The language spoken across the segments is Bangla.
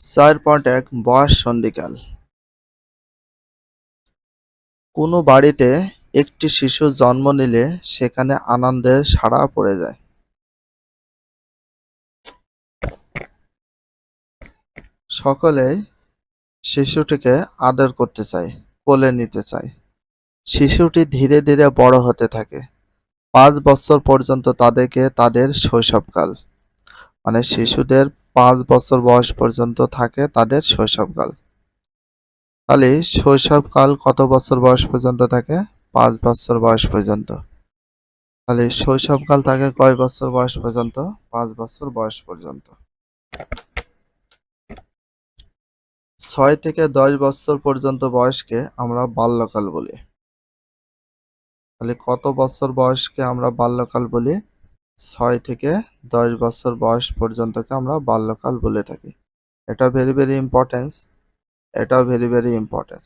চার পয়েন্ট এক বয়স সন্ধিকাল। কোনো বাড়িতে একটি শিশু জন্ম নিলে সেখানে আনন্দের সাড়া পড়ে যায়। সকলেই শিশুটিকে আদর করতে চায়, কোলে নিতে চায়। শিশুটি ধীরে ধীরে বড় হতে থাকে। পাঁচ বছর পর্যন্ত তাদেরকে তাদের শৈশবকাল মানে শিশুদের পাঁচ বছর বয়স পর্যন্ত থাকে তাদের শৈশবকাল। তাহলে শৈশবকাল কত বছর বয়স পর্যন্ত থাকে? পাঁচ বছর বয়স পর্যন্ত। তাহলে শৈশবকাল থাকে কয় বছর বয়স পর্যন্ত? পাঁচ বছর বয়স পর্যন্ত। ছয় থেকে দশ বছর পর্যন্ত বয়সকে আমরা বাল্যকাল বলি। তাহলে কত বছর বয়সকে আমরা বাল্যকাল বলি? ছয় থেকে দশ বছর বয়স পর্যন্তকে আমরা বাল্যকাল বলে থাকি। এটা ভেরি ভেরি ইম্পর্টেন্স এটাও ভেরি ভেরি ইম্পর্টেন্স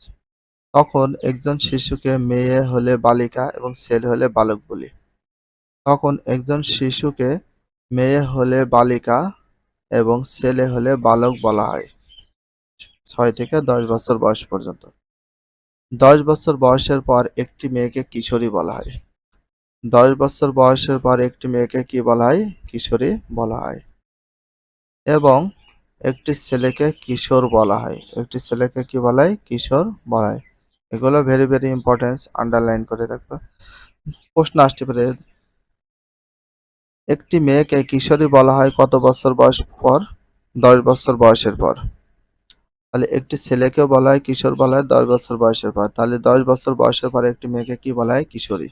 তখন একজন শিশুকে মেয়ে হলে বালিকা এবং ছেলে হলে বালক বলি। তখন একজন শিশুকে মেয়ে হলে বালিকা এবং ছেলে হলে বালক বলা হয়। ছয় থেকে দশ বছর বয়স পর্যন্ত। দশ বছর বয়সের পর একটি মেয়েকে কিশোরী বলা হয়। দশ বছর বয়সের পর একটি মেয়েকে কি বলা হয়? কিশোরী বলা হয়। এবং একটি ছেলেকে কিশোর বলা হয়। একটি ছেলেকে কি বলা হয়? কিশোর বলা হয়। এগুলো ভেরি ভেরি ইম্পর্টেন্স আন্ডারলাইন করে রাখবে। প্রশ্ন আসতে পারে, একটি মেয়েকে কিশোরী বলা হয় কত বছর বয়স পর? দশ বছর বয়সের পর। তাহলে একটি ছেলেকেও বলা হয় কিশোর বলা হয় দশ বছর বয়সের পর। তাহলে দশ বছর বয়সের পর একটি মেয়েকে কি বলা হয়? কিশোরী।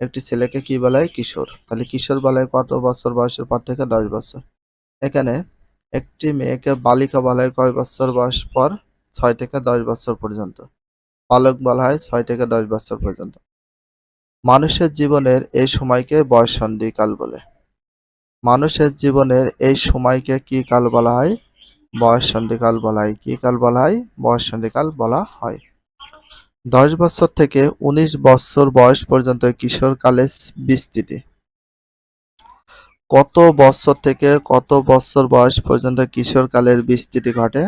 একটি ছেলেকে কি বলা হয় কিশোর? তাহলে কিশোর বলা হয় কত বছর? বয়সের পর থেকে দশ বছর। এখানে একটি মেয়েকে বালিকা বলা হয় কয় বছর বয়স পর? ছয় থেকে দশ বছর পর্যন্ত। বালক বলা হয় ছয় থেকে দশ বছর পর্যন্ত। মানুষের জীবনের এই সময়কে বয়স কাল বলে। মানুষের জীবনের এই সময়কে কি কাল বলা হয়? বয়স কাল বলা হয়। কি কাল বলা হয়? বয়স কাল বলা হয়। দশ বছর থেকে উনিশ বছর বয়স পর্যন্ত কিশোর কালের বিস্তৃতি। কত বছর থেকে কত বছর বয়স পর্যন্ত কিশোর কালের বিস্তৃতি ঘটে?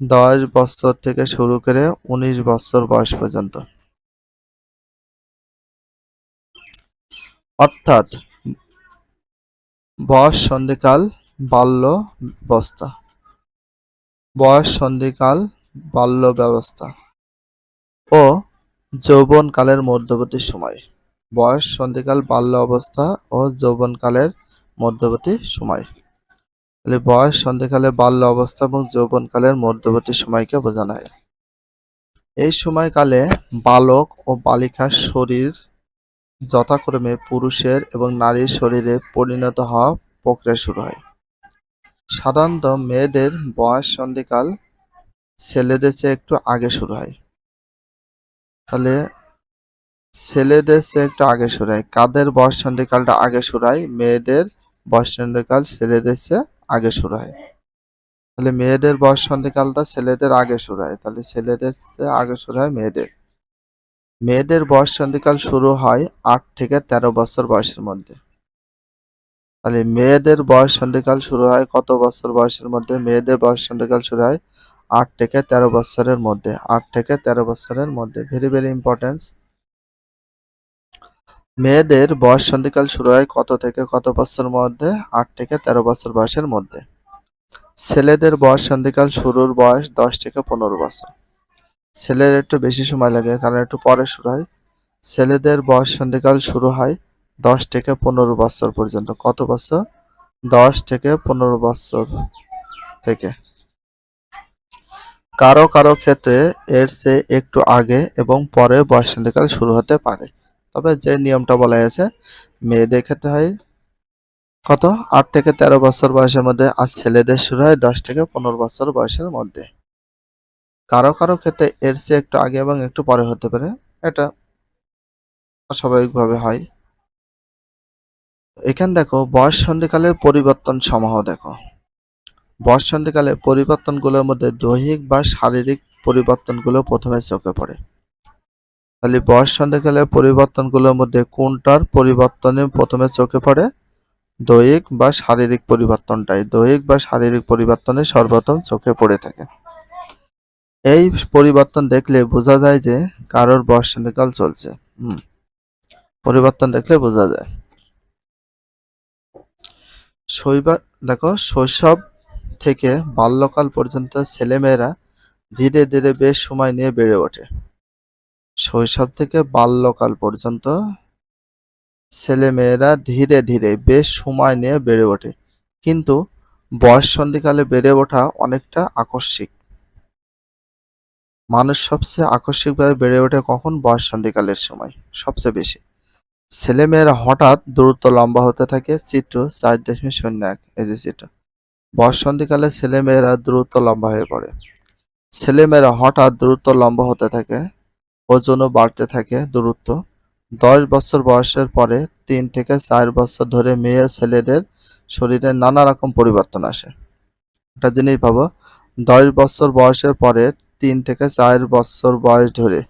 দশ বছর থেকে শুরু করে উনিশ বছর বয়স পর্যন্ত। অর্থাৎ বয়স সন্ধিকাল বাল্য অবস্থা বয়স সন্ধিকাল বাল্য ব্যবস্থা। ও যৌবনকালের মধ্যবর্তী সময়। বয়স, সন্ধিকাল, বাল্য অবস্থা ও যৌবনকালের মধ্যবর্তী সময়। তাহলে বয়স, সন্ধিকালে, বাল্য অবস্থা এবং যৌবনকালের মধ্যবর্তী সময়কে বোঝানো হয়। এই সময়কালে বালক ও বালিকার শরীর যথাক্রমে পুরুষের এবং নারীর শরীরে পরিণত হওয়া প্রক্রিয়া শুরু হয়। সাধারণত মেয়েদের বয়স, সন্ধিকাল ছেলেদের চেয়ে একটু আগে শুরু হয়। তাহলে ছেলেদের একটু আগে শুরু হয় কাদের বয়স সন্ধিকালটা আগে শুরু হয় মেয়েদের বয়স সন্ধিকাল ছেলেদের চেয়ে আগে শুরু হয় তাহলে মেয়েদের বয়স সন্ধিকালটা ছেলেদের আগে শুরু হয় তাহলে ছেলেদের চেয়ে আগে শুরু হয় মেয়েদের। মেয়েদের বয়স সন্ধিকাল শুরু হয় আট থেকে তেরো বছর বয়সের মধ্যে। তাহলে মেয়েদের বয়স সন্ধিকাল শুরু হয় কত বছর বয়সের মধ্যে? মেয়েদের বয়স সন্ধিকাল শুরু হয় আট থেকে তেরো বছরের মধ্যে, আট থেকে তেরো বছরের মধ্যে ভেরি ভেরি ইম্পর্টেন্স মেয়েদের বয়স সন্ধিকাল শুরু হয় কত থেকে কত বছরের মধ্যে? আট থেকে তেরো বছর বয়সের মধ্যে। ছেলেদের বয়স সন্ধিকাল শুরুর বয়স দশ থেকে পনেরো বছর। ছেলের একটু বেশি সময় লাগে কারণ একটু পরে শুরু হয়। ছেলেদের বয়স সন্ধিকাল শুরু হয় দশ থেকে পনেরো বছর পর্যন্ত। কত বছর? দশ থেকে পনেরো বছর থেকে। কারও কারও ক্ষেত্রে এর চেয়ে একটু আগে এবং পরে বয়সন্ধিকাল শুরু হতে পারে। তবে যে নিয়মটা বলা হয়েছে, মেয়েদের ক্ষেত্রে হয় কত? আট থেকে তেরো বছর বয়সের মধ্যে আর ছেলেদের শুরু হয় দশ থেকে পনেরো বছর বয়সের মধ্যে। কারও কারও ক্ষেত্রে এর চেয়ে একটু আগে এবং একটু পরে হতে পারে, এটা স্বাভাবিকভাবে হয়। এখানে দেখো, বয়স সন্ধিকালের পরিবর্তন সমূহ দেখো। বয়স সন্ধিকালে পরিবর্তনগুলোর মধ্যে দৈহিক বা শারীরিক পরিবর্তনগুলো প্রথমে চোখে পড়ে। তাহলে বয়স সন্ধিকালে পরিবর্তনগুলোর মধ্যে কোনটার পরিবর্তনে প্রথমে চোখে পড়ে? দৈহিক বা শারীরিক পরিবর্তনটাই। দৈহিক বা শারীরিক পরিবর্তনে সর্বপ্রথম চোখে পড়ে থাকে। এই পরিবর্তন দেখলে বোঝা যায় যে কারোর বয়সন্ধিকাল চলছে। পরিবর্তন দেখলে বোঝা যায়। শৈবা, দেখো শৈশব থেকে বাল্যকাল পর্যন্ত ছেলেমেয়েরা ধীরে ধীরে বেশ সময় নিয়ে বেড়ে ওঠে। শৈশব থেকে বাল্যকাল পর্যন্ত ছেলেমেয়েরা ধীরে ধীরে বেশ সময় নিয়ে বেড়ে ওঠে, কিন্তু বয়স সন্ধিকালে বেড়ে ওঠা অনেকটা আকস্মিক। মানুষ সবচেয়ে আকস্মিকভাবে বেড়ে ওঠে কখন? বয়স সন্ধিকালের সময়, সবচেয়ে বেশি। ছেলেমেয়েরা হঠাৎ দ্রুত লম্বা হতে থাকে, চিত্র চার দশমিক শূন্য এক, এই যে চিত্র। বয়স সন্ধিকালে ছেলেমেয়েরা দ্রুত লম্বা হয়ে পড়ে। ছেলেমেয়েরা হঠাৎ দ্রুত লম্বা হতে থাকে ওজনও বাড়তে থাকে দূরত্ব। দশ বছর বয়সের পরে তিন থেকে চার বছর ধরে মেয়ে ছেলেদের শরীরে নানা রকম পরিবর্তন আসে। একটা জিনিস ভাবো, দশ বছর বয়সের পরে তিন থেকে চার বছর বয়স ধরে,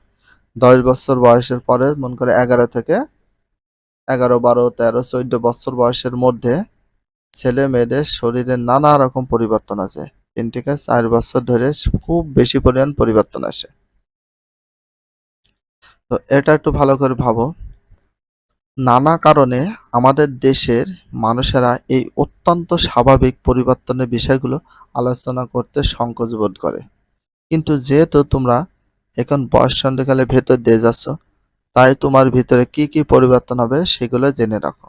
দশ বছর বয়সের পরে মন করে এগারো থেকে এগারো, বারো, তেরো, চোদ্দ বছর বয়সের মধ্যে ছেলে মেয়েদের শরীরে নানা রকম পরিবর্তন আছে তিন থেকে চার বছর ধরে খুব বেশি পরিমাণ পরিবর্তন আসে। তো এটা একটু ভালো করে ভাবো। নানা কারণে আমাদের দেশের মানুষেরা এই অত্যন্ত স্বাভাবিক পরিবর্তনের বিষয়গুলো আলোচনা করতে সংকোচ বোধ করে। কিন্তু যেহেতু তোমরা এখন বয়স সন্ধিকালে ভেতর দিয়ে যাচ্ছ, তাই তোমার ভিতরে কি কি পরিবর্তন হবে সেগুলো জেনে রাখো।